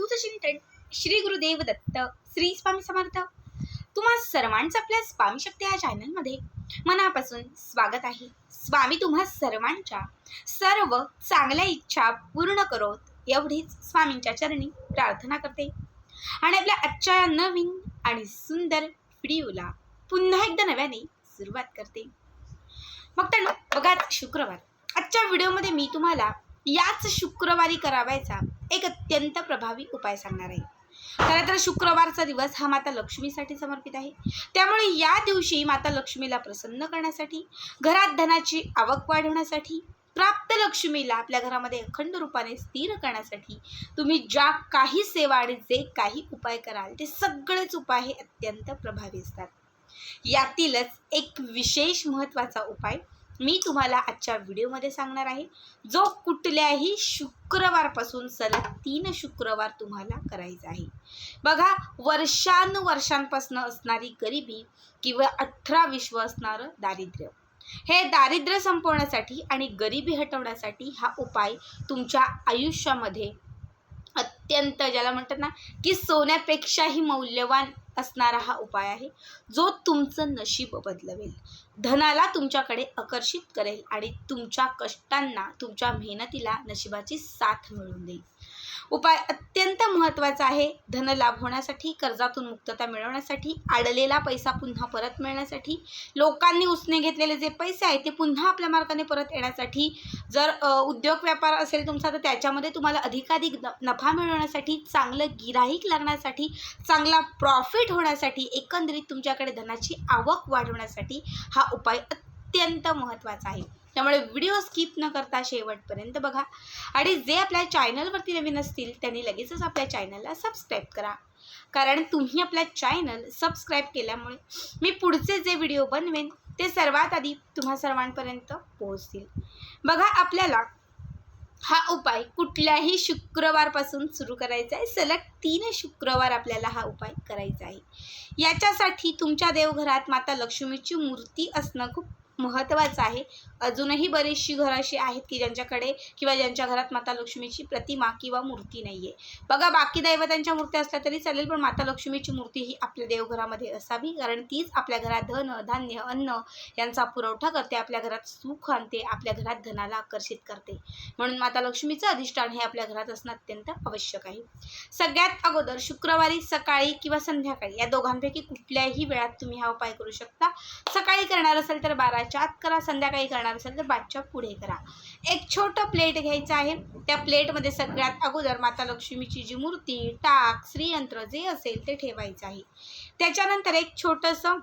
अवधूत चिंतन श्री गुरुदेव दत्त श्री स्वामी समर्थ. तुम्हा सर्वांचं आपल्या स्वामी शक्ती या चॅनलमध्ये मनापासून स्वागत आहे. स्वामी तुम्हा सर्वांच्या सर्व चांगल्या इच्छा पूर्ण करोत एवढीच स्वामींच्या चरणी प्रार्थना करते. आणि आपल्या आजच्या या नवीन आणि सुंदर व्हिडिओला पुन्हा एकदा नव्याने सुरुवात करते. मग तर बघा शुक्रवार. आजच्या व्हिडिओमध्ये मी तुम्हाला याच शुक्रवारी करावायचा एक अत्यंत प्रभावी उपाय सांगणार आहे. खरं तर शुक्रवारचा दिवस हा माता लक्ष्मीसाठी समर्पित आहे. त्यामुळे या दिवशी माता लक्ष्मीला प्रसन्न करण्यासाठी घरात धनाची आवक वाढवण्यासाठी प्राप्त लक्ष्मीला आपल्या घरामध्ये अखंड रूपाने स्थिर करण्यासाठी तुम्ही ज्या काही सेवा आणि जे काही उपाय कराल ते सगळेच उपाय हे अत्यंत प्रभावी असतात. यातीलच एक विशेष महत्त्वाचा उपाय मी तुम्हाला आजच्या व्हिडिओमध्ये सांगणार आहे जो कुठल्याही शुक्रवारपासून सलग तीन शुक्रवार तुम्हाला करायचा आहे. बघा वर्षानुवर्षांपासून असणारी गरिबी किंवा अठरा विश्व असणारं दारिद्र्य. हे दारिद्र्य संपवण्यासाठी आणि गरिबी हटवण्यासाठी हा उपाय तुमच्या आयुष्यामध्ये अत्यंत ज्याला म्हणतात ना की सोन्यापेक्षाही मौल्यवान असणारा हा उपाय आहे जो तुमचं नशीब बदलवेल. धनाला तुमच्याकडे आकर्षित करेल आणि तुमच्या कष्टांना तुमच्या मेहनतीला नशिबाची साथ मिळवून देईल. उपाय अत्यंत महत्त्वाचा आहे. धन लाभ होण्यासाठी कर्जातून मुक्तता मिळवण्यासाठी अडलेला पैसा पुन्हा परत मिळण्यासाठी लोकांनी उसने घेतलेले जे पैसे आहेत ते पुन्हा आपल्या मार्गाने परत येण्यासाठी जर उद्योग व्यापार असेल तुमचा तर त्याच्यामध्ये तुम्हाला अधिकाधिक न- नफा मिळवण्यासाठी चांगलं गिराईक लागण्यासाठी चांगला प्रॉफिट होण्यासाठी एकंदरीत तुमच्याकडे धनाची आवक वाढवण्यासाठी हा उपाय अत्यंत महत्त्वाचा आहे. त्यामुळे व्हिडिओ स्किप न करता शेवटपर्यंत बघा. आणि जे आपल्या चॅनलवरती नवीन असतील त्यांनी लगेचच आपल्या चॅनलला सबस्क्राईब करा. कारण तुम्ही आपला चॅनल सबस्क्राईब केल्यामुळे मी पुढचे जे व्हिडिओ बनवेन ते सर्वात आधी तुम्हा सर्वांपर्यंत पोहोचतील. बघा आपल्याला हा उपाय कुठल्याही शुक्रवारपासून सुरू करायचा आहे. सलग तीन शुक्रवार आपल्याला हा उपाय करायचा आहे. याच्यासाठी तुमच्या देवघरात माता लक्ष्मीची मूर्ती असणं खूप महत्त्वाचं आहे. अजूनही बरीचशी घरं अशी आहेत की ज्यांच्याकडे किंवा ज्यांच्या घरात माता लक्ष्मीची प्रतिमा किंवा मूर्ती नाही आहे बघा बाकी दैवतांच्या मूर्त्या असल्या तरी चालेल पण माता लक्ष्मीची मूर्ती ही आपल्या देवघरामध्ये असावी कारण तीच आपल्या घरात धन धान्य अन्न यांचा पुरवठा करते आपल्या घरात सुख आणते आपल्या घरात धनाला आकर्षित करते. म्हणून माता लक्ष्मीचं अधिष्ठान हे आपल्या घरात असणं अत्यंत आवश्यक आहे. सगळ्यात अगोदर शुक्रवारी सकाळी किंवा संध्याकाळी या दोघांपैकी कुठल्याही वेळात तुम्ही हा उपाय करू शकता. सकाळी करणार असेल तर बारा बाराच्या आत करा संध्याकाळी करणार असेल तर बादच्या पुढे करा. एक छोटं प्लेट घ्यायचं आहे. त्या प्लेटमध्ये सगळ्यात अगोदर माता लक्ष्मीची जी मूर्ती टाक श्रीयंत्र जे असेल ते ठेवायचं आहे. त्याच्यानंतर एक छोटंसं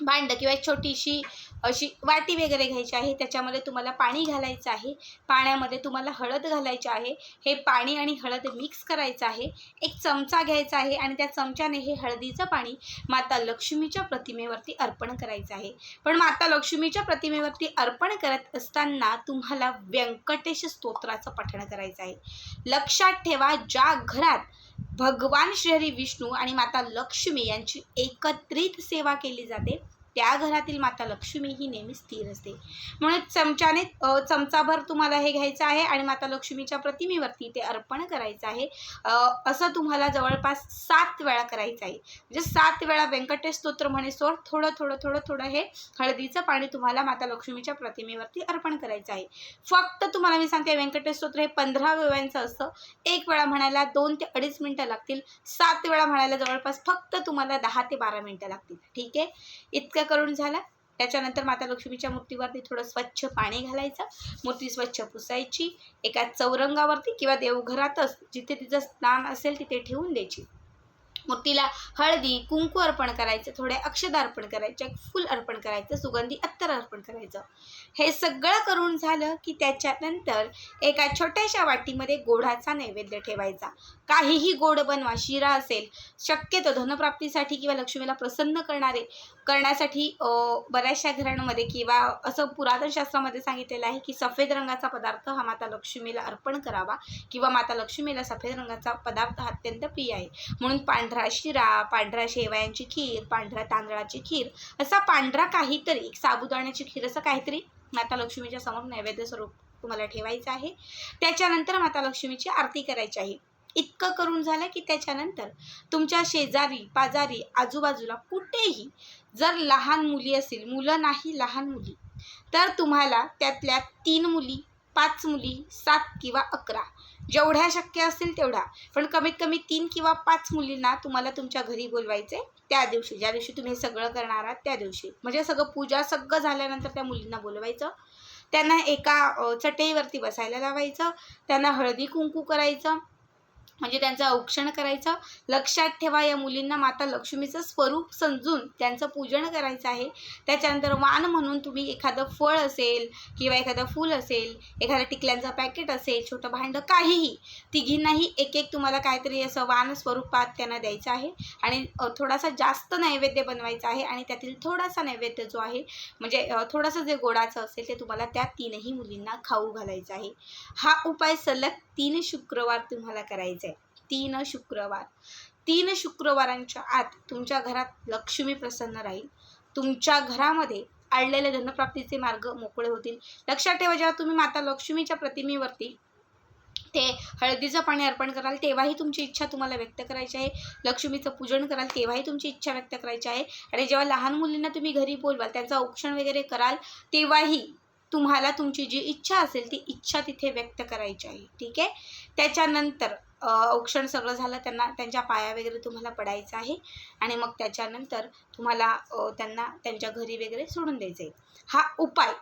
भांडं किंवा एक छोटीशी अशी वाटी वगैरे घ्यायची आहे त्याच्यामध्ये तुम्हाला पाणी घालायचं आहे पाण्यामध्ये तुम्हाला हळद घालायची आहे हे पाणी आणि हळद मिक्स करायचं आहे एक चमचा घ्यायचा आहे आणि त्या चमच्याने हे हळदीचं पाणी माता लक्ष्मीच्या प्रतिमेवरती अर्पण करायचं आहे. पण माता लक्ष्मीच्या प्रतिमेवरती अर्पण करत असताना तुम्हाला व्यंकटेश स्तोत्राचं पठण करायचं आहे. लक्षात ठेवा ज्या घरात भगवान श्री विष्णू आणि माता लक्ष्मी यांची एकत्रित सेवा केली जाते. त्या घरातील माता लक्ष्मी ही नेहमी स्थिर असते. म्हणून चमच्याने चमचाभर तुम्हाला हे घ्यायचं आहे आणि माता लक्ष्मीच्या प्रतिमेवरती ते अर्पण करायचं आहे. असं तुम्हाला जवळपास सात वेळा करायचं आहे. म्हणजे सात वेळा व्यंकटेश स्तोत्र म्हणे सोड थोडं थोडं थोडं थोडं हे हळदीचं पाणी तुम्हाला माता लक्ष्मीच्या प्रतिमेवरती अर्पण करायचं आहे. फक्त तुम्हाला मी सांगते व्यंकटेश स्तोत्र हे पंधरा वेळांचं असतं. एक वेळा म्हणायला दोन ते अडीच मिनटं लागतील. सात वेळा म्हणायला जवळपास फक्त तुम्हाला दहा ते बारा मिनटं लागतील. ठीक आहे? इतकं करून झाला. त्याच्यानंतर माता लक्ष्मीच्या मूर्तीवरती थोडं स्वच्छ पाणी घालायचं. मूर्ती स्वच्छ पुसायची. एका चौरंगावरती किंवा देवघरातच जिथे तिचं स्नान असेल तिथे ठेवून द्यायची. मूर्तीला हळदी कुंकू अर्पण करायचं थोडे अक्षदा अर्पण करायचे फूल फुल अर्पण करायचं सुगंधी अत्तर अर्पण करायचं. हे सगळं करून झालं की त्याच्यानंतर एका छोट्याशा वाटीमध्ये गोडाचा नैवेद्य ठेवायचा. काहीही गोड बनवा शिरा असेल शक्यतो धनप्राप्तीसाठी किंवा लक्ष्मीला प्रसन्न करणारे करण्यासाठी बऱ्याचशा घरांमध्ये किंवा असं पुरातन शास्त्रामध्ये सांगितलेलं आहे की सफेद रंगाचा पदार्थ हा माता लक्ष्मीला अर्पण करावा किंवा माता लक्ष्मीला सफेद रंगाचा पदार्थ हा अत्यंत प्रिय आहे. म्हणून पांढरा शिरा पांढरा शेवयांची खीर पांढऱ्या तांदळाची खीर असा पांढरा काहीतरी एक साबुदाण्याची खीर असं काहीतरी माता लक्ष्मीच्या समोर नैवेद्य स्वरूप तुम्हाला ठेवायचं आहे. त्याच्यानंतर माता लक्ष्मीची आरती करायची आहे. इतकं करून झालं की त्याच्यानंतर तुमच्या शेजारी पाजारी आजूबाजूला कुठेही जर लहान मुली असतील मुलं नाही लहान मुली तर तुम्हाला त्यातल्या तीन मुली पाच मुली सात किंवा अकरा जेवढ्या शक्य असतील तेवढ्या पण कमीत कमी तीन किंवा पाच मुलींना तुम्हाला तुमच्या घरी बोलवायचे त्या दिवशी. ज्या दिवशी तुम्ही हे सगळं करणार आहात त्या दिवशी. म्हणजे सगळं पूजा सगळं झाल्यानंतर त्या मुलींना बोलवायचं. त्यांना एका चटईवरती बसायला लावायचं. त्यांना हळदी कुंकू करायचं. म्हणजे त्यांचं औक्षण करायचं लक्षात ठेवा या मुलींना माता लक्ष्मीचं स्वरूप समजून त्यांचं पूजन करायचं आहे. त्याच्यानंतर वाण म्हणून तुम्ही एखादं फळ असेल किंवा एखादं फूल असेल एखादं टिकल्यांचं पॅकेट असेल छोटं भांडं काहीही तिघींनाही एक एक तुम्हाला काहीतरी असं वाण स्वरूपात त्यांना द्यायचं आहे. आणि थोडासा जास्त नैवेद्य बनवायचा आहे आणि त्यातील थोडासा नैवेद्य जो आहे म्हणजे थोडंसं जे गोडाचं असेल ते तुम्हाला त्या तीनही मुलींना खाऊ घालायचं आहे. हा उपाय सलग तीन शुक्रवार तुम्हाला करायचा तीन शुक्रवार. तीन शुक्रवारांच्या आत तुमच्या घरात लक्ष्मी प्रसन्न राहील. तुमच्या घरामध्ये आडलेले धनप्राप्तीचे मार्ग मोकळे होतील. लक्षात ठेवा जेव्हा तुम्ही माता लक्ष्मीच्या प्रतिमेवरती ते हळदीचं पाणी अर्पण कराल तेव्हाही तुमची इच्छा तुम्हाला व्यक्त करायची आहे. लक्ष्मीचं पूजन कराल तेव्हाही तुमची इच्छा व्यक्त करायची आहे. आणि जेव्हा लहान मुलींना तुम्ही घरी बोलवाल त्यांचं औक्षण वगैरे कराल तेव्हाही तुम्हाला तुमची जी इच्छा असेल ती इच्छा तिथे व्यक्त करायची आहे. ठीक आहे? त्याच्यानंतर औक्षण सगळं झालं त्यांना त्यांच्या पाया वगैरे तुम्हाला पडायचं आहे आणि मग त्याच्यानंतर तुम्हाला त्यांना त्यांच्या घरी वगैरे सोडून द्यायचं आहे. हा उपाय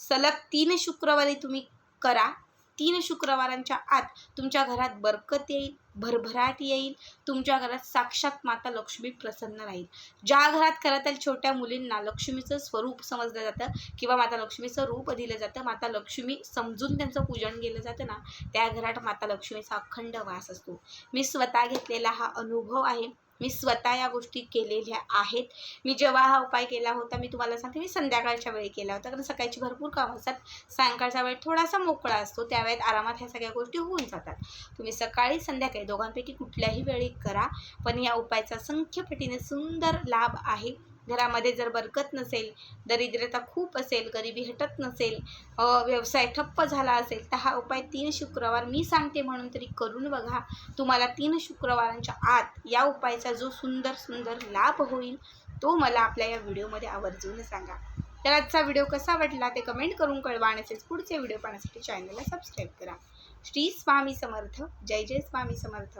सलग तीन शुक्रवारी तुम्ही करा. तीन शुक्रवारांच्या आत तुमच्या घरात बरकत येईल भरभराट येईल तुमच्या घरात साक्षात माता लक्ष्मी प्रसन्न राहील. ज्या घरात खरं तर छोट्या मुलींना लक्ष्मीचं स्वरूप समजलं जातं किंवा माता लक्ष्मीचं रूप दिलं जातं माता लक्ष्मी समजून त्यांचं पूजन केलं जातं ना त्या घरात माता लक्ष्मीचा अखंड वास असतो. मी स्वतः घेतलेला हा अनुभव आहे. मी स्वतः या गोष्टी केलेल्या आहेत. मी जेव्हा हा उपाय केला होता मी तुम्हाला सांगते मी संध्याकाळच्या वेळी केला होता. कारण सकाळची भरपूर कामं असतात. सायंकाळचा वेळ थोडासा मोकळा असतो. त्या वेळेत आरामात ह्या सगळ्या गोष्टी होऊन जातात. तुम्ही सकाळी संध्याकाळी दोघांपैकी कुठल्याही वेळी करा. पण या उपायाचा संख्यपटीने सुंदर लाभ आहे. घरामध्ये जर बरकत नसेल दरिद्रता खूप असेल गरिबी हटत नसेल व्यवसाय ठप्प झाला असेल तर हा उपाय तीन शुक्रवार मी सांगते म्हणून तरी करून बघा. तुम्हाला तीन शुक्रवारांच्या आत या उपायाचा जो सुंदर सुंदर लाभ होईल तो मला आपल्या या व्हिडिओमध्ये आवर्जून सांगा. तर आजचा व्हिडिओ कसा वाटला ते कमेंट करून कळवा आणि पुढचे व्हिडिओ पाहण्यासाठी चॅनलला सबस्क्राईब करा. श्री स्वामी समर्थ. जय जय स्वामी समर्थ.